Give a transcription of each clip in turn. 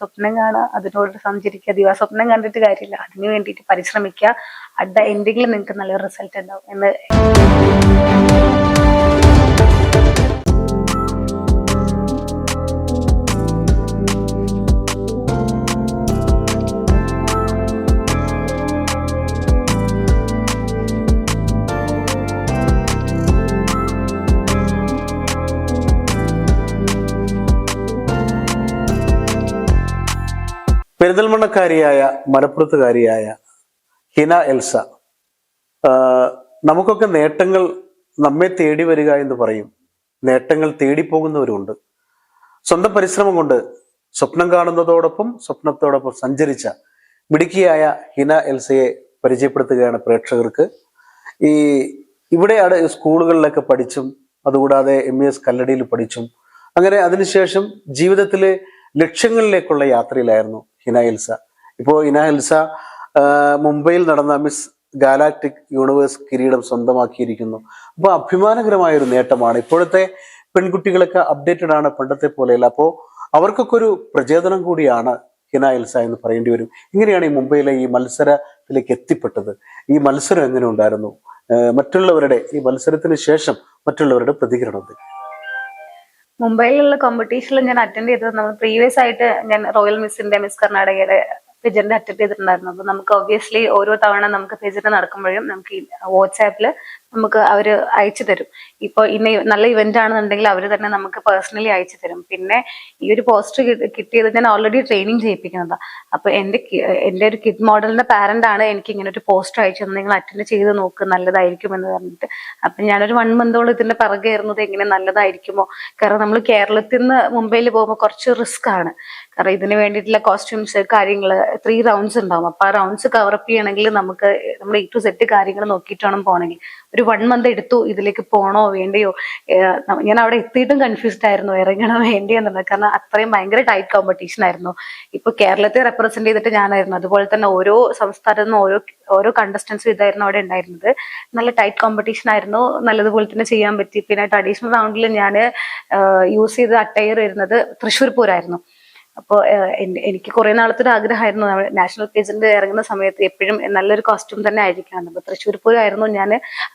സ്വപ്നം കാണുക അതിനോട് സഞ്ചരിക്കുക ദിവ സ്വപ്നം കണ്ടിട്ട് കാര്യമില്ല. അതിന് വേണ്ടിയിട്ട് പരിശ്രമിക്കുക. അഡ്ഡ എന്തെങ്കിലും നിങ്ങൾക്ക് നല്ലൊരു റിസൾട്ട് ഉണ്ടാവും എന്ന് പെരിന്തൽമണ്ണക്കാരിയായ മലപ്പുറത്തുകാരിയായ ഹിന എൽസ നമുക്കൊക്കെ നേട്ടങ്ങൾ നമ്മെ തേടി വരിക എന്ന് പറയും. നേട്ടങ്ങൾ തേടിപ്പോകുന്നവരുണ്ട് സ്വന്തം പരിശ്രമം കൊണ്ട് സ്വപ്നം കാണുന്നതോടൊപ്പം സ്വപ്നത്തോടൊപ്പം സഞ്ചരിച്ച മിടുക്കിയായ ഹിന എൽസയെ പരിചയപ്പെടുത്തുകയാണ് പ്രേക്ഷകർക്ക്. ഈ ഇവിടെ അട സ്കൂളുകളിലൊക്കെ പഠിച്ചും അതുകൂടാതെ എം ഇ എസ് കല്ലടിയിൽ പഠിച്ചും അങ്ങനെ അതിനുശേഷം ജീവിതത്തിലെ ലക്ഷ്യങ്ങളിലേക്കുള്ള യാത്രയിലായിരുന്നു. ഹിന എൽസ ഇപ്പോൾ ഹിന എൽസ മുംബൈയിൽ നടന്ന മിസ് ഗാലാക്ടിക് യൂണിവേഴ്സ് കിരീടം സ്വന്തമാക്കിയിരിക്കുന്നു. അപ്പോൾ അഭിമാനകരമായ ഒരു നേട്ടമാണ്. ഇപ്പോഴത്തെ പെൺകുട്ടികളൊക്കെ അപ്ഡേറ്റഡ് ആണ് പണ്ടത്തെ പോലെയല്ല. അപ്പോൾ അവർക്കൊക്കെ ഒരു പ്രചോദനം കൂടിയാണ് ഹിന എന്ന് പറയേണ്ടി വരും. ഇങ്ങനെയാണ് ഈ മുംബൈയിലെ ഈ മത്സരത്തിലേക്ക് എത്തിപ്പെട്ടത്. ഈ മത്സരം എങ്ങനെ ഉണ്ടായിരുന്നു? മറ്റുള്ളവരുടെ ഈ മത്സരത്തിന് ശേഷം മറ്റുള്ളവരുടെ പ്രതികരണം? മുംബൈയിലുള്ള കോമ്പറ്റീഷനിൽ ഞാൻ അറ്റൻഡ് ചെയ്തത് നമ്മൾ പ്രീവിയസ് ആയിട്ട് ഞാൻ റോയൽ മിസ്സിന്റെ മിസ് കർണാടകയുടെ പെജന്റ് അറ്റൻഡ് ചെയ്തിട്ടുണ്ടായിരുന്നു. അപ്പൊ നമുക്ക് ഒബ്വിയസ്ലി ഓരോ തവണ നമുക്ക് പെജന്റ് നടക്കുമ്പോഴും നമുക്ക് വാട്സാപ്പിൽ നമുക്ക് അവർ അയച്ചു തരും. ഇപ്പൊ ഇന്ന നല്ല ഇവന്റ് ആണെന്നുണ്ടെങ്കിൽ അവർ തന്നെ നമുക്ക് പേഴ്സണലി അയച്ചു തരും. പിന്നെ ഈ ഒരു പോസ്റ്റർ കിട്ടിയത് ഞാൻ ഓൾറെഡി ട്രെയിനിങ് ചെയ്യിപ്പിക്കുന്നതാണ് അപ്പൊ എന്റെ എന്റെ എന്റെ ഒരു കിഡ് മോഡലിന്റെ പാരന്റ് ആണ് എനിക്ക് ഇങ്ങനെ ഒരു പോസ്റ്റ് അയച്ചു തന്നെ നിങ്ങൾ അറ്റൻഡ് ചെയ്ത് നോക്ക് നല്ലതായിരിക്കും എന്ന് പറഞ്ഞിട്ട്. അപ്പൊ ഞാനൊരു വൺ മന്തോളം ഇതിന്റെ പിറകെ ഇരുന്നത് എങ്ങനെ നല്ലതായിരിക്കുമോ? കാരണം നമ്മൾ കേരളത്തിൽ നിന്ന് മുംബൈയിൽ പോകുമ്പോൾ കുറച്ച് റിസ്ക് ആണ്. കാരണം ഇതിന് വേണ്ടിയിട്ടുള്ള കോസ്റ്റ്യൂംസ് കാര്യങ്ങൾ ത്രീ റൗണ്ട്സ് ഉണ്ടാവും. അപ്പൊ ആ റൗണ്ട്സ് കവറപ്പ് ചെയ്യണമെങ്കിൽ നമുക്ക് നമ്മൾ ഇ ടു സെറ്റ് കാര്യങ്ങൾ നോക്കിയിട്ട് വേണം പോകണമെങ്കിൽ ഒരു വൺ മന്ത് എടുത്തു ഇതിലേക്ക് പോണോ വേണ്ടയോ? ഞാൻ അവിടെ എത്തിയിട്ടും കൺഫ്യൂസ്ഡ് ആയിരുന്നു ഇറങ്ങണോ വേണ്ടിയോ എന്നുള്ളത്. കാരണം അത്രയും ഭയങ്കര ടൈറ്റ് കോമ്പറ്റീഷൻ ആയിരുന്നു. ഇപ്പൊ കേരളത്തെ റെപ്രസെന്റ് ചെയ്തിട്ട് ഞാനായിരുന്നു. അതുപോലെ തന്നെ ഓരോ സംസ്ഥാനത്തു നിന്നും ഓരോ ഓരോ കണ്ടസ്റ്റൻസും ഇതായിരുന്നു അവിടെ ഉണ്ടായിരുന്നത്. നല്ല ടൈറ്റ് കോമ്പറ്റീഷൻ ആയിരുന്നു. നല്ലതുപോലെ തന്നെ ചെയ്യാൻ പറ്റി. പിന്നെ ട്രഡീഷണൽ റൗണ്ടിൽ ഞാൻ യൂസ് ചെയ്ത അട്ടയർ വരുന്നത് തൃശ്ശൂർ പൂരായിരുന്നു. അപ്പോൾ എനിക്ക് കുറെ നാളത്തെ ഒരു ആഗ്രഹമായിരുന്നു. നാഷണൽ പേജന്റ് ഇറങ്ങുന്ന സമയത്ത് എപ്പോഴും നല്ലൊരു കോസ്റ്റ്യൂം തന്നെ ആയിരിക്കണം. അപ്പൊ തൃശ്ശൂർ പൂരമായിരുന്നു ഞാൻ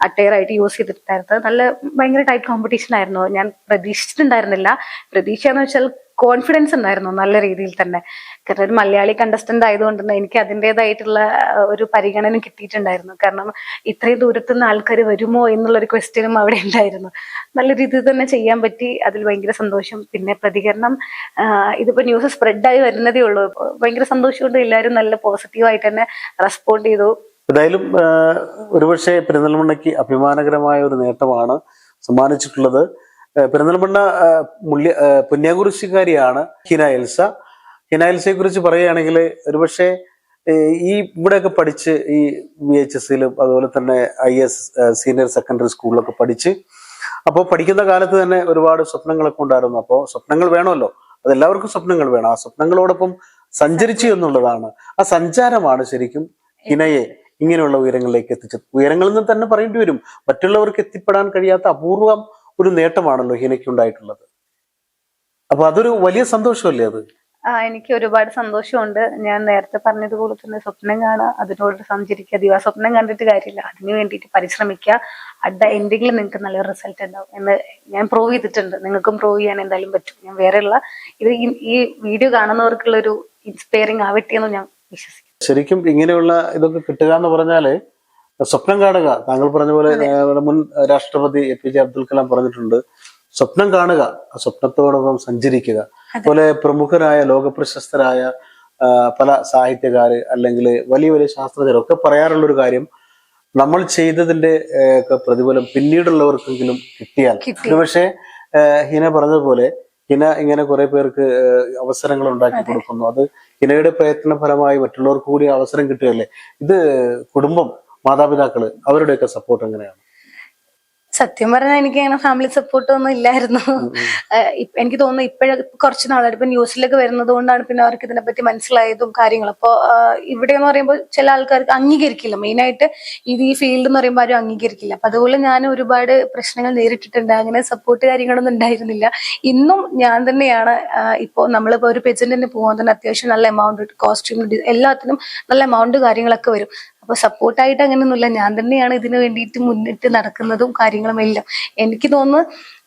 അട്ടയർ ആയിട്ട് യൂസ് ചെയ്തിട്ടുണ്ടായിരുന്നത്. നല്ല ഭയങ്കര ടൈറ്റ് കോമ്പറ്റീഷൻ ആയിരുന്നു. ഞാൻ പ്രതീക്ഷിച്ചിട്ടുണ്ടായിരുന്നില്ല. പ്രതീക്ഷ എന്ന് വെച്ചാൽ കോൺഫിഡൻസ് ഉണ്ടായിരുന്നു നല്ല രീതിയിൽ തന്നെ. കാരണം ഒരു മലയാളി കണ്ടസ്റ്റന്റ് ആയതുകൊണ്ട് തന്നെ എനിക്ക് അതിന്റെതായിട്ടുള്ള ഒരു പരിഗണന കിട്ടിയിട്ടുണ്ടായിരുന്നു. കാരണം ഇത്രയും ദൂരത്തു നിന്ന് ആൾക്കാർ വരുമോ എന്നുള്ള ഒരു ക്വസ്റ്റ്യനും അവിടെ ഉണ്ടായിരുന്നു. നല്ല രീതിയിൽ തന്നെ ചെയ്യാൻ പറ്റി. അതിൽ ഭയങ്കര സന്തോഷം. പിന്നെ പ്രതികരണം ഇതിപ്പോൾ ഇതിപ്പോ ന്യൂസ് സ്പ്രെഡായി വരുന്നതേ ഉള്ളൂ. ഭയങ്കര സന്തോഷമുണ്ട് എല്ലാവരും നല്ല പോസിറ്റീവായിട്ട് തന്നെ റെസ്പോണ്ട് ചെയ്തു. എന്തായാലും ഒരുപക്ഷെ പെരിന്തൽമണ്ണയ്ക്ക് അഭിമാനകരമായ ഒരു നേട്ടമാണ് സമ്മാനിച്ചിട്ടുള്ളത്. പെരിന്തൽമണ്ണ മുല്യ പുണ്യാകുറിശിക്കാരിയാണ് ഹിന എൽസ. ഹിന എൽസയെ കുറിച്ച് പറയുകയാണെങ്കിൽ ഒരുപക്ഷെ ഈ ഇവിടെയൊക്കെ പഠിച്ച് ഈ വി എച്ച് എസിലും അതുപോലെ തന്നെ ഐ എസ് സീനിയർ സെക്കൻഡറി സ്കൂളിലൊക്കെ പഠിച്ച് അപ്പോൾ പഠിക്കുന്ന കാലത്ത് തന്നെ ഒരുപാട് സ്വപ്നങ്ങളൊക്കെ ഉണ്ടായിരുന്നു. അപ്പോൾ സ്വപ്നങ്ങൾ വേണമല്ലോ. അതെല്ലാവർക്കും സ്വപ്നങ്ങൾ വേണം. ആ സ്വപ്നങ്ങളോടൊപ്പം സഞ്ചരിച്ചു എന്നുള്ളതാണ്. ആ സഞ്ചാരമാണ് ശരിക്കും ഹിനയെ ഇങ്ങനെയുള്ള ഉയരങ്ങളിലേക്ക് എത്തിച്ചത്. ഉയരങ്ങളിൽ നിന്ന് തന്നെ പറയേണ്ടി വരും. മറ്റുള്ളവർക്ക് എത്തിപ്പെടാൻ കഴിയാത്ത അപൂർവം ഒരു നേട്ടമാണല്ലോ ഹിനയ്ക്ക് ഉണ്ടായിട്ടുള്ളത് അപ്പൊ അതൊരു വലിയ സന്തോഷമല്ലേ അത്? ആ എനിക്ക് ഒരുപാട് സന്തോഷമുണ്ട്. ഞാൻ നേരത്തെ പറഞ്ഞതുപോലെ തന്നെ സ്വപ്നം കാണുക അതിനോട് സഞ്ചരിക്കുക ദിവ സ്വപ്നം കണ്ടിട്ട് കാര്യമില്ല. അതിന് വേണ്ടിയിട്ട് പരിശ്രമിക്കുക. അറ്റ് എന്തെങ്കിലും എൻഡിങ്ങിൽ നിങ്ങൾക്ക് നല്ലൊരു റിസൾട്ട് ഉണ്ടാവും എന്ന് ഞാൻ പ്രൂവ് ചെയ്തിട്ടുണ്ട്. നിങ്ങൾക്കും പ്രൂവ് ചെയ്യാൻ എന്തായാലും പറ്റും. ഞാൻ വേറെയുള്ള ഇത് ഈ- ഈ വീഡിയോ കാണുന്നവർക്കുള്ള ഒരു ഇൻസ്പയറിംഗ് ആവട്ടെ എന്ന് ഞാൻ വിശ്വസിക്കുന്നു. ശരിക്കും ഇങ്ങനെയുള്ള ഇതൊക്കെ കിട്ടുക എന്ന് പറഞ്ഞാൽ സ്വപ്നം കാണുക. താങ്കൾ പറഞ്ഞ പോലെ മുൻ രാഷ്ട്രപതി A P J Abdul Kalam പറഞ്ഞിട്ടുണ്ട്. സ്വപ്നം കാണുക ആ സ്വപ്നത്തോടൊപ്പം സഞ്ചരിക്കുക. അതുപോലെ പ്രമുഖരായ ലോകപ്രശസ്തരായ പല സാഹിത്യകാര് അല്ലെങ്കിൽ വലിയ വലിയ ശാസ്ത്രജ്ഞരൊക്കെ പറയാറുള്ള ഒരു കാര്യം നമ്മൾ ചെയ്തതിന്റെ ഒക്കെ പ്രതിഫലം പിന്നീടുള്ളവർക്കെങ്കിലും കിട്ടിയാൽ. ഒരു ഒരുപക്ഷെ ഹിന പറഞ്ഞതുപോലെ ഹിന ഇങ്ങനെ കുറെ പേർക്ക് അവസരങ്ങൾ ഉണ്ടാക്കി കൊടുക്കുന്നു. അത് ഹിനയുടെ പ്രയത്ന ഫലമായി മറ്റുള്ളവർക്ക് കൂടി അവസരം കിട്ടുകയല്ലേ? ഇത് കുടുംബം മാതാപിതാക്കൾ അവരുടെയൊക്കെ സപ്പോർട്ട് എങ്ങനെയാണ്? സത്യം പറഞ്ഞാൽ എനിക്ക് അങ്ങനെ ഫാമിലി സപ്പോർട്ട് ഒന്നും ഇല്ലായിരുന്നു. എനിക്ക് തോന്നുന്നു ഇപ്പോഴും കുറച്ച് നാളായിട്ട് ഇപ്പൊ ന്യൂസിലൊക്കെ വരുന്നത് കൊണ്ടാണ് പിന്നെ അവർക്ക് ഇതിനെപ്പറ്റി മനസ്സിലായതും കാര്യങ്ങളും. അപ്പോൾ ഇവിടെ എന്ന് പറയുമ്പോൾ ചില ആൾക്കാർക്ക് അംഗീകരിക്കില്ല. മെയിനായിട്ട് ഇത് ഈ ഫീൽഡ് എന്ന് പറയുമ്പോൾ ആരും അംഗീകരിക്കില്ല. അപ്പൊ അതുപോലെ ഞാൻ ഒരുപാട് പ്രശ്നങ്ങൾ നേരിട്ടിട്ടുണ്ട്. അങ്ങനെ സപ്പോർട്ട് കാര്യങ്ങളൊന്നും ഉണ്ടായിരുന്നില്ല. ഇന്നും ഞാൻ തന്നെയാണ് ഇപ്പോൾ ഇപ്പോ നമ്മളിപ്പോ ഒരു പെജന്റിന് പോകാൻ തന്നെ അത്യാവശ്യം നല്ല എമൗണ്ട് കോസ്റ്റ്യൂം എല്ലാത്തിനും നല്ല എമൗണ്ട് കാര്യങ്ങളൊക്കെ വരും. അപ്പൊ സപ്പോർട്ടായിട്ട് അങ്ങനെയൊന്നുമില്ല. ഞാൻ തന്നെയാണ് ഇതിനു വേണ്ടിയിട്ട് മുന്നിട്ട് നടക്കുന്നതും കാര്യങ്ങളും എല്ലാം. എനിക്ക് തോന്നുന്നു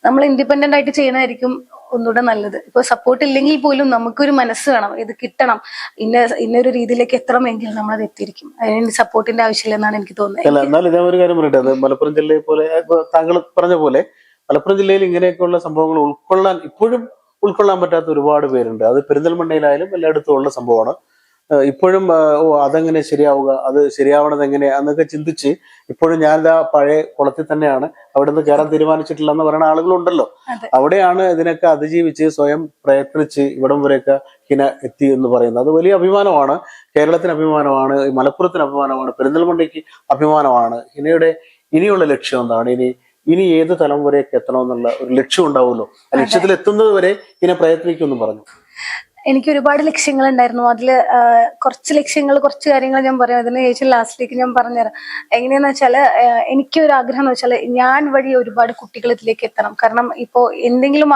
നമ്മൾ ഇൻഡിപെൻഡന്റ് ആയിട്ട് ചെയ്യുന്നതായിരിക്കും ഒന്നുകൂടെ നല്ലത്. ഇപ്പൊ സപ്പോർട്ട് ഇല്ലെങ്കിൽ പോലും നമുക്കൊരു മനസ്സ് വേണം. ഇത് കിട്ടണം. ഇന്ന ഇന്നൊരു രീതിയിലേക്ക് എത്തണമെങ്കിൽ നമ്മൾ അത് എത്തിയിരിക്കും. അതിന് സപ്പോർട്ടിന്റെ ആവശ്യമില്ലെന്നാണ് എനിക്ക് തോന്നുന്നത്. ഞാൻ ഒരു കാര്യം പറയട്ടെ. അത് മലപ്പുറം ജില്ലയെ പോലെ താങ്കൾ പറഞ്ഞ പോലെ മലപ്പുറം ജില്ലയിൽ ഇങ്ങനെയൊക്കെയുള്ള സംഭവങ്ങൾ ഉൾക്കൊള്ളാൻ ഇപ്പോഴും ഉൾക്കൊള്ളാൻ പറ്റാത്ത ഒരുപാട് പേരുണ്ട്. അത് പെരിന്തൽമണ്ണയിലായാലും എല്ലായിടത്തും ഉള്ള സംഭവമാണ്. ഇപ്പോഴും ഓ അതെങ്ങനെ ശരിയാവുക അത് ശരിയാവണത് എങ്ങനെ എന്നൊക്കെ ചിന്തിച്ച് ഇപ്പോഴും ഞാനിതാ പഴയ കുളത്തിൽ തന്നെയാണ്. അവിടെ നിന്ന് കയറാൻ തീരുമാനിച്ചിട്ടില്ല എന്ന് പറയുന്ന ആളുകളുണ്ടല്ലോ. അവിടെയാണ് ഇതിനൊക്കെ അതിജീവിച്ച് സ്വയം പ്രയത്നിച്ച് ഇവിടം വരെയൊക്കെ ഹിന എത്തി എന്ന് പറയുന്നത്. അത് വലിയ അഭിമാനമാണ്. കേരളത്തിന് അഭിമാനമാണ്. മലപ്പുറത്തിന് അഭിമാനമാണ്. പെരിന്തൽമണ്ണയ്ക്ക് അഭിമാനമാണ്. ഹിനയുടെ ഇനിയുള്ള ലക്ഷ്യം എന്താണ്? ഇനി ഇനി ഏത് തലം വരെയൊക്കെ എത്തണമെന്നുള്ള ഒരു ലക്ഷ്യം ഉണ്ടാവുമല്ലോ. ആ ലക്ഷ്യത്തിൽ എത്തുന്നത് വരെ ഹിന പ്രയത്നിക്കുമെന്ന് പറഞ്ഞു. എനിക്ക് ഒരുപാട് ലക്ഷ്യങ്ങൾ ഉണ്ടായിരുന്നു അതിൽ കുറച്ച് ലക്ഷ്യങ്ങൾ കുറച്ച് കാര്യങ്ങൾ ഞാൻ പറയാം. അതിന് ശേഷം ലാസ്റ്റിലേക്ക് ഞാൻ പറഞ്ഞുതരാം. എങ്ങനെയാന്ന് വെച്ചാൽ ആഹ് എനിക്ക് ഒരു ആഗ്രഹം എന്ന് വെച്ചാൽ ഞാൻ വഴി ഒരുപാട് കുട്ടികൾ ഇതിലേക്ക് എത്തണം. കാരണം ഇപ്പോൾ എന്തെങ്കിലും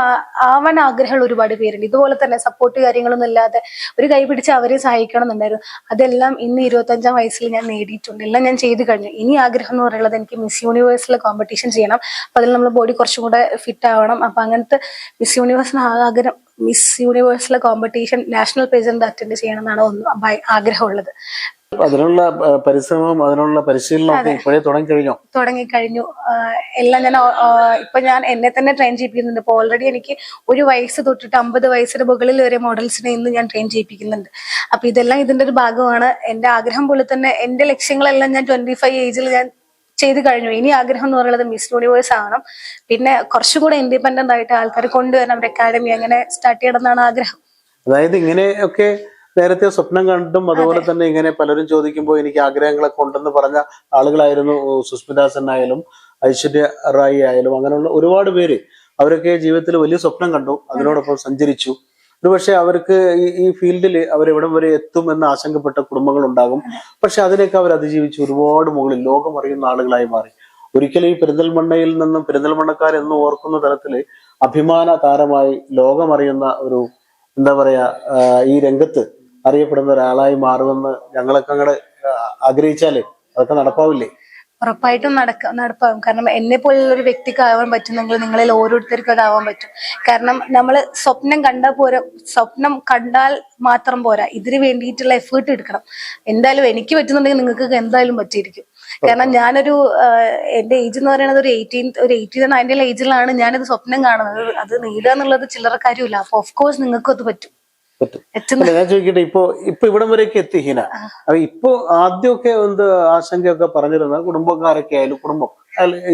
ആവാൻ ആഗ്രഹമുള്ള ഒരുപാട് പേരുണ്ട്. ഇതുപോലെ തന്നെ സപ്പോർട്ട് കാര്യങ്ങളൊന്നും ഇല്ലാതെ ഒരു കൈ പിടിച്ച് അവരെ സഹായിക്കണം എന്നുണ്ടായിരുന്നു. അതെല്ലാം ഇന്ന് ഇരുപത്തഞ്ചാം വയസ്സിൽ ഞാൻ നേടിയിട്ടുണ്ട്. എല്ലാം ഞാൻ ചെയ്തു കഴിഞ്ഞു. ഇനി ആഗ്രഹം എന്ന് പറയുന്നത് എനിക്ക് മിസ് യൂണിവേഴ്സിലെ കോമ്പറ്റീഷൻ ചെയ്യണം. അപ്പൊ അതിൽ നമ്മൾ ബോഡി കുറച്ചും കൂടെ ഫിറ്റ് ആവണം. അപ്പൊ അങ്ങനത്തെ മിസ് യൂണിവേഴ്സിന് ആഗ്രഹം മിസ് യൂണിവേഴ്സിലെ കോമ്പറ്റീഷൻ നാഷണൽ പ്രസിഡന്റ് അറ്റൻഡ് ചെയ്യണം എന്നാണ് ഒന്ന് ആഗ്രഹമുള്ളത്. അതിനുള്ള പരിശ്രമവും പരിശ്രമം അതിനുള്ള പരിശീലനം ഒക്കെ ഇപ്പോഴേ തുടങ്ങി കഴിഞ്ഞു എല്ലാം ഞാൻ ഇപ്പൊ ഞാൻ എന്നെ തന്നെ ട്രെയിൻ ചെയ്യിപ്പിക്കുന്നുണ്ട്. ഇപ്പൊ ഓൾറെഡി എനിക്ക് ഒരു വയസ്സ് തൊട്ടിട്ട് അമ്പത് വയസ്സിന് മുകളിൽ വരെ മോഡൽസിനെ ഇന്ന് ഞാൻ ട്രെയിൻ ചെയ്യിപ്പിക്കുന്നുണ്ട്. അപ്പൊ ഇതെല്ലാം ഇതിന്റെ ഒരു ഭാഗമാണ്. എന്റെ ആഗ്രഹം പോലെ തന്നെ എന്റെ ലക്ഷ്യങ്ങളെല്ലാം ഞാൻ ട്വന്റി ഫൈവ് ഏജിൽ ഞാൻ ചെയ്തു കഴിഞ്ഞു. ഇനി ആഗ്രഹം എന്ന് പറയുന്നത് മിസ് യൂണിവേഴ്സ് ആവണം. പിന്നെ കുറച്ചുകൂടെ ഇൻഡിപെൻഡന്റ് ആയിട്ട് ആൾക്കാർ കൊണ്ടുവരണം. ഒരു അക്കാഡമി അങ്ങനെ സ്റ്റാർട്ട് ചെയ്യണം എന്നാണ് ആഗ്രഹം. അതായത് ഇങ്ങനെയൊക്കെ നേരത്തെ സ്വപ്നം കണ്ടും അതുപോലെ തന്നെ ഇങ്ങനെ പലരും ചോദിക്കുമ്പോൾ എനിക്ക് ആഗ്രഹങ്ങളൊക്കെ ഉണ്ടെന്ന് പറഞ്ഞ ആളുകളായിരുന്നു സുസ്മിത സെൻ ആയാലും ഐശ്വര്യ റായി ആയാലും അങ്ങനെയുള്ള ഒരുപാട് പേര് അവരൊക്കെ ജീവിതത്തിൽ വലിയ സ്വപ്നം കണ്ടു. അതിനോടൊപ്പം സഞ്ചരിച്ചു. ഒരുപക്ഷെ അവർക്ക് ഈ ഫീൽഡിൽ അവരെവിടം വരെ എത്തും എന്ന് ആശങ്കപ്പെട്ട കുടുംബങ്ങൾ ഉണ്ടാകും പക്ഷെ അതിനൊക്കെ അവർ അതിജീവിച്ച് ഒരുപാട് മുകളിൽ ലോകം അറിയുന്ന ആളുകളായി മാറി. ഒരിക്കലും ഈ പെരിന്തൽമണ്ണയിൽ നിന്നും പെരിന്തൽമണ്ണക്കാർ എന്ന് ഓർക്കുന്ന തരത്തിൽ അഭിമാന താരമായി ലോകമറിയുന്ന ഒരു എന്താ പറയാ ഈ രംഗത്ത് അറിയപ്പെടുന്ന ഒരാളായി മാറുമെന്ന് ഞങ്ങളൊക്കെ അങ്ങോട്ട് ആഗ്രഹിച്ചാൽ അതൊക്കെ നടപ്പാവില്ലേ? ഉറപ്പായിട്ടും നടക്ക നടപ്പാകും. കാരണം എന്നെ പോലുള്ള ഒരു വ്യക്തിക്ക് ആവാൻ പറ്റുന്നെങ്കിൽ നിങ്ങളിൽ ഓരോരുത്തർക്കും അതാവാൻ പറ്റും. കാരണം നമ്മൾ സ്വപ്നം കണ്ടാൽ പോരാ സ്വപ്നം കണ്ടാൽ മാത്രം പോരാ. ഇതിന് വേണ്ടിയിട്ടുള്ള എഫേർട്ട് എടുക്കണം. എന്തായാലും എനിക്ക് പറ്റുന്നുണ്ടെങ്കിൽ നിങ്ങൾക്ക് എന്തായാലും പറ്റിയിരിക്കും. കാരണം ഞാനൊരു എന്റെ ഏജ് എന്ന് പറയുന്നത് ഒരു എയ്റ്റീൻ ഒരു എയ്റ്റീൻ നയന്റീൻ ഏജിലാണ് ഞാനിത് സ്വപ്നം കാണുന്നത്. അത് നേടുക എന്നുള്ളത് ചില്ലറ കാര്യമില്ല. അപ്പൊ ഓഫ് കോഴ്സ് നിങ്ങൾക്കും അത് പറ്റും. പറ്റും. അല്ല ഞാൻ ചോദിക്കട്ടെ ഇപ്പൊ ഇപ്പൊ ഇവിടം വരെയൊക്കെ എത്തി ഹീന. അപ്പൊ ഇപ്പൊ ആദ്യമൊക്കെ എന്ത് ആശങ്കയൊക്കെ പറഞ്ഞിരുന്ന കുടുംബക്കാരൊക്കെ ആയാലും കുടുംബം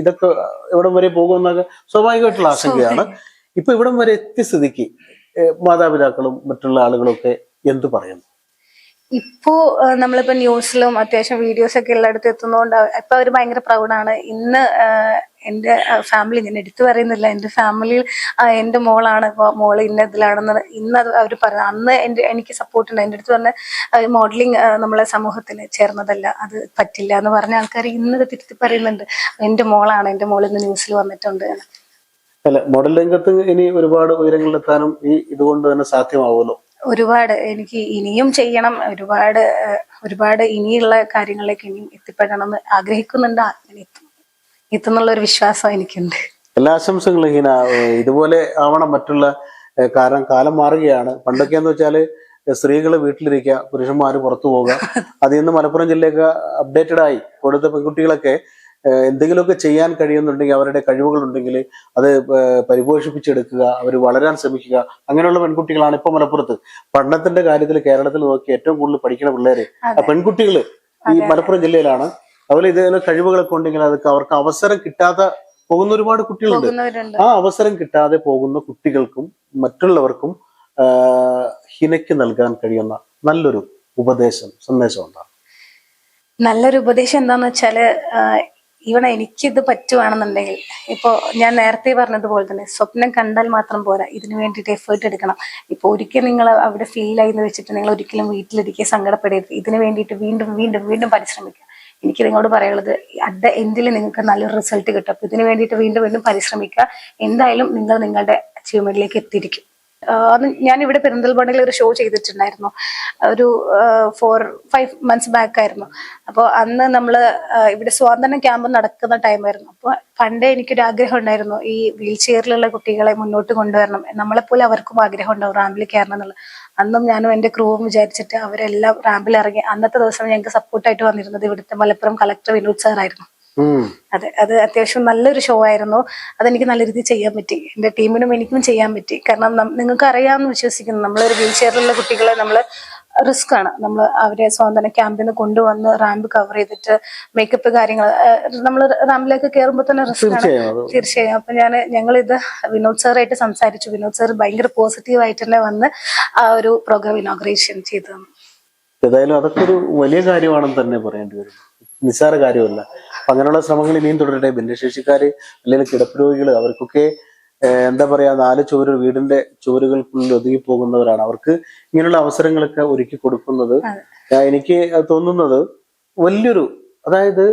ഇതൊക്കെ ഇവിടം വരെ പോകുമെന്നൊക്കെ സ്വാഭാവികമായിട്ടുള്ള ആശങ്കയാണ്. ഇപ്പൊ ഇവിടം വരെ എത്തിയ സ്ഥിതിക്ക് മാതാപിതാക്കളും മറ്റുള്ള ആളുകളൊക്കെ എന്ത് പറയുന്നു? ഇപ്പോ നമ്മളിപ്പോ ന്യൂസിലും അത്യാവശ്യം വീഡിയോസ് ഒക്കെ എല്ലായിടത്തും എത്തുന്നതുകൊണ്ട് ഇപ്പൊ അവർ ഭയങ്കര പ്രൗഡാണ്. ഇന്ന് എന്റെ ഫാമിലി ഞാൻ എടുത്തു പറയുന്നില്ല. എന്റെ ഫാമിലിയിൽ എന്റെ മോളാണ്. ഇപ്പോൾ മോൾ ഇന്ന ഇതിലാണെന്ന് ഇന്ന് അത് അവർ പറഞ്ഞു അന്ന് എന്റെ എനിക്ക് സപ്പോർട്ട് ഉണ്ട്. എന്റെ അടുത്ത് പറഞ്ഞ മോഡലിംഗ് നമ്മളെ സമൂഹത്തിൽ ചേർന്നതല്ല. അത് പറ്റില്ല എന്ന് പറഞ്ഞ ആൾക്കാർ ഇന്ന് തിരുത്തി പറയുന്നുണ്ട്. എന്റെ മോളാണ്. എന്റെ മോൾ ഇന്ന് ന്യൂസിൽ വന്നിട്ടുണ്ട്. അല്ല മോഡൽ രംഗത്ത് ഇനി ഒരുപാട് ഉയരങ്ങളിലെത്താനും ഈ ഇതുകൊണ്ട് തന്നെ സാധ്യമാവുമല്ലോ? ഒരുപാട്. എനിക്ക് ഇനിയും ചെയ്യണം. ഒരുപാട് ഒരുപാട് ഇനിയുള്ള കാര്യങ്ങളിലേക്ക് ഇനിയും എത്തിപ്പെടണം എന്ന് ആഗ്രഹിക്കുന്നുണ്ട് എത്തും. എത്തുന്നുള്ള ഒരു വിശ്വാസം എനിക്കുണ്ട്. എല്ലാ ആശംസകളും ഹീന. ഇതുപോലെ ആവണം മറ്റുള്ള കാരണം കാലം മാറുകയാണ്. പണ്ടൊക്കെ എന്ന് വെച്ചാൽ സ്ത്രീകൾ വീട്ടിലിരിക്കുക പുരുഷന്മാര് പുറത്തു പോവുക. അതിൽ നിന്ന് മലപ്പുറം ജില്ലയൊക്കെ അപ്ഡേറ്റഡ് ആയി. ഇവിടുത്തെ പെൺകുട്ടികളൊക്കെ എന്തെങ്കിലുമൊക്കെ ചെയ്യാൻ കഴിയുന്നുണ്ടെങ്കിൽ അവരുടെ കഴിവുകളുണ്ടെങ്കിൽ അത് പരിപോഷിപ്പിച്ചെടുക്കുക അവർ വളരാൻ ശ്രമിക്കുക. അങ്ങനെയുള്ള പെൺകുട്ടികളാണ് ഇപ്പൊ മലപ്പുറത്ത്. പഠനത്തിന്റെ കാര്യത്തിൽ കേരളത്തിൽ നോക്കി ഏറ്റവും കൂടുതൽ പഠിക്കുന്ന പിള്ളേര്. പെൺകുട്ടികൾ ഈ മലപ്പുറം ജില്ലയിലാണ്. അതുപോലെ ഇതേപോലെ കഴിവുകളൊക്കെ ഉണ്ടെങ്കിൽ അതൊക്കെ അവർക്ക് അവസരം കിട്ടാതെ പോകുന്ന ഒരുപാട് കുട്ടികളുണ്ട്. ആ അവസരം കിട്ടാതെ പോകുന്ന കുട്ടികൾക്കും മറ്റുള്ളവർക്കും ഹിനയ്ക്ക് നൽകാൻ കഴിയുന്ന നല്ലൊരു ഉപദേശം സന്ദേശം ഉണ്ടാകും. നല്ലൊരു ഉപദേശം എന്താന്ന് വെച്ചാൽ ഈവൺ എനിക്കിത് പറ്റുവാണെന്നുണ്ടെങ്കിൽ ഇപ്പോൾ ഞാൻ നേരത്തെ പറഞ്ഞതുപോലെ തന്നെ സ്വപ്നം കണ്ടാൽ മാത്രം പോരാ ഇതിനു വേണ്ടിയിട്ട് എഫേർട്ട് എടുക്കണം. ഇപ്പോൾ ഒരിക്കൽ നിങ്ങൾ അവിടെ ഫീൽ ആയി എന്ന് വെച്ചിട്ട് നിങ്ങൾ ഒരിക്കലും വീട്ടിലിരിക്കുക സങ്കടപ്പെടരുത്. ഇതിനു വേണ്ടിയിട്ട് വീണ്ടും വീണ്ടും വീണ്ടും പരിശ്രമിക്കുക എനിക്ക് നിങ്ങളോട് പറയാനുള്ളത് അറ്റ് എന്തിൽ നിങ്ങൾക്ക് നല്ലൊരു റിസൾട്ട് കിട്ടും. അപ്പൊ ഇതിനു വേണ്ടിയിട്ട് വീണ്ടും വീണ്ടും പരിശ്രമിക്കുക. എന്തായാലും നിങ്ങൾ നിങ്ങളുടെ അച്ചീവ്മെന്റിലേക്ക് എത്തിയിരിക്കും. അത് ഞാൻ ഇവിടെ പെരിന്തൽമണ്ണയിൽ ഒരു ഷോ ചെയ്തിട്ടുണ്ടായിരുന്നു. ഒരു ഫോർ ഫൈവ് മന്ത്സ് ബാക്ക് ആയിരുന്നു. അപ്പോൾ അന്ന് നമ്മൾ ഇവിടെ സ്വാതന്ത്ര്യ ക്യാമ്പ് നടക്കുന്ന ടൈമായിരുന്നു അപ്പോൾ പണ്ടേ എനിക്കൊരു ആഗ്രഹം ഉണ്ടായിരുന്നു. ഈ വീൽ ചെയറിലുള്ള കുട്ടികളെ മുന്നോട്ട് കൊണ്ടുവരണം. നമ്മളെപ്പോലെ അവർക്കും ആഗ്രഹം ഉണ്ടാവും. റാമ്പിൽ കയറണം എന്നുള്ളത്. അന്നും ഞാനും എന്റെ ക്രൂവും വിചാരിച്ചിട്ട് അവരെല്ലാം റാമ്പിൽ ഇറങ്ങി അന്നത്തെ ദിവസം ഞങ്ങൾക്ക് സപ്പോർട്ടായിട്ട് വന്നിരുന്നത് ഇവിടുത്തെ മലപ്പുറം കളക്ടർ വിനോദ് സാറായിരുന്നു. അതെ അത് അത്യാവശ്യം നല്ലൊരു ഷോ ആയിരുന്നു. അതെനിക്ക് നല്ല രീതിയിൽ ചെയ്യാൻ പറ്റി. എന്റെ ടീമിനും എനിക്കും ചെയ്യാൻ പറ്റി. കാരണം നിങ്ങൾക്ക് അറിയാമെന്ന് വിശ്വസിക്കുന്നു. നമ്മളൊരു വീൽ ചെയറിലുള്ള കുട്ടികളെ നമ്മൾ റിസ്ക് ആണ്. നമ്മൾ അവരെ സ്വാതന്ത്ര്യ ക്യാമ്പിൽ നിന്ന് കൊണ്ടുവന്ന് റാമ്പ് കവർ ചെയ്തിട്ട് മേക്കപ്പ് കാര്യങ്ങൾ നമ്മൾ റാമ്പിലേക്ക് കയറുമ്പോൾ തന്നെ റിസ്ക് ആണ്. തീർച്ചയായും അപ്പൊ ഞാൻ ഞങ്ങൾ ഇത് വിനോദ് സാറായിട്ട് സംസാരിച്ചു. വിനോദ് സാർ ഭയങ്കര പോസിറ്റീവ് ആയിട്ട് തന്നെ വന്ന് ആ ഒരു പ്രോഗ്രാം ഇനോഗ്രേഷൻ ചെയ്തു. ഏതായാലും അതൊക്കെ ഒരു വലിയ കാര്യമാണെന്ന് തന്നെ പറയേണ്ടി വരും. നിസ്സാര കാര്യമല്ല. അങ്ങനെയുള്ള ശ്രമങ്ങൾ ഇനിയും തുടരട്ടെ. ഭിന്നശേഷിക്കാര് അല്ലെങ്കിൽ കിടപ്പ് രോഗികൾ അവർക്കൊക്കെ എന്താ പറയാ നാല് ചുവര് വീടിന്റെ ചുവരുകൾക്കുള്ളിൽ ഒതുങ്ങി പോകുന്നവരാണ്. അവർക്ക് ഇങ്ങനെയുള്ള അവസരങ്ങളൊക്കെ ഒരുക്കി കൊടുക്കുന്നത് എനിക്ക് തോന്നുന്നത് വലിയൊരു അതായത്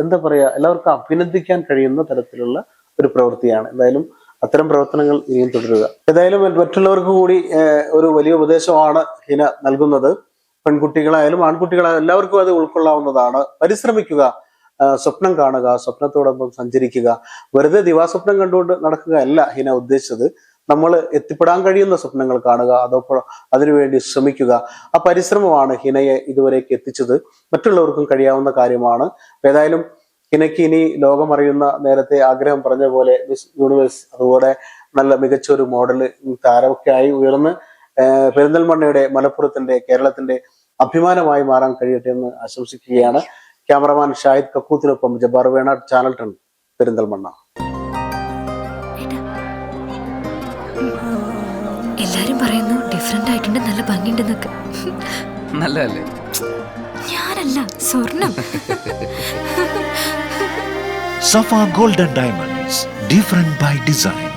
എന്താ പറയാ എല്ലാവർക്കും അഭിനന്ദിക്കാൻ കഴിയുന്ന തരത്തിലുള്ള ഒരു പ്രവൃത്തിയാണ്. എന്തായാലും അത്തരം പ്രവർത്തനങ്ങൾ ഇനിയും തുടരുക. ഏതായാലും മറ്റുള്ളവർക്ക് കൂടി ഒരു വലിയ ഉപദേശമാണ് ഹിന നൽകുന്നത്. പെൺകുട്ടികളായാലും ആൺകുട്ടികളായാലും എല്ലാവർക്കും അത് ഉൾക്കൊള്ളാവുന്നതാണ്. പരിശ്രമിക്കുക. സ്വപ്നം കാണുക സ്വപ്നത്തോടൊപ്പം സഞ്ചരിക്കുക. വെറുതെ ദിവാസ്വപ്നം കണ്ടുകൊണ്ട് നടക്കുക അല്ല ഹിന ഉദ്ദേശിച്ചത്. നമ്മൾ എത്തിപ്പെടാൻ കഴിയുന്ന സ്വപ്നങ്ങൾ കാണുക അതോടൊപ്പം അതിനുവേണ്ടി ശ്രമിക്കുക. ആ പരിശ്രമമാണ് ഹിനയെ ഇതുവരേക്ക് എത്തിച്ചത്. മറ്റുള്ളവർക്കും കഴിയാവുന്ന കാര്യമാണ്. ഏതായാലും ഹിനയ്ക്ക് ഇനി ലോകമറിയുന്ന നേരത്തെ ആഗ്രഹം പറഞ്ഞ പോലെ മിസ് യൂണിവേഴ്സ് അതുപോലെ നല്ല മികച്ച ഒരു മോഡൽ താരമൊക്കെ ആയി ഉയർന്ന് പെരിന്തൽമണ്ണയുടെ മലപ്പുറത്തിന്റെ കേരളത്തിന്റെ അഭിമാനമായി മാറാൻ കഴിയട്ടെ എന്ന് ആശംസിക്കുകയാണ്. ക്യാമറമാൻ ഷാഹിദ് കക്കൂത്തിനൊപ്പം ജബ്ബാർ വേണാട് ചാനൽ ടൺ പെരിന്തൽമണ്ണ. എല്ലാരും പറയുന്നു ഡിഫറെന്റ് ആയിട്ടുണ്ട് നല്ല ഭംഗിയുണ്ടെന്നൊക്കെ. നല്ലതല്ലേ? ഞാനല്ല സ്വർണം. Safa golden diamonds different by design.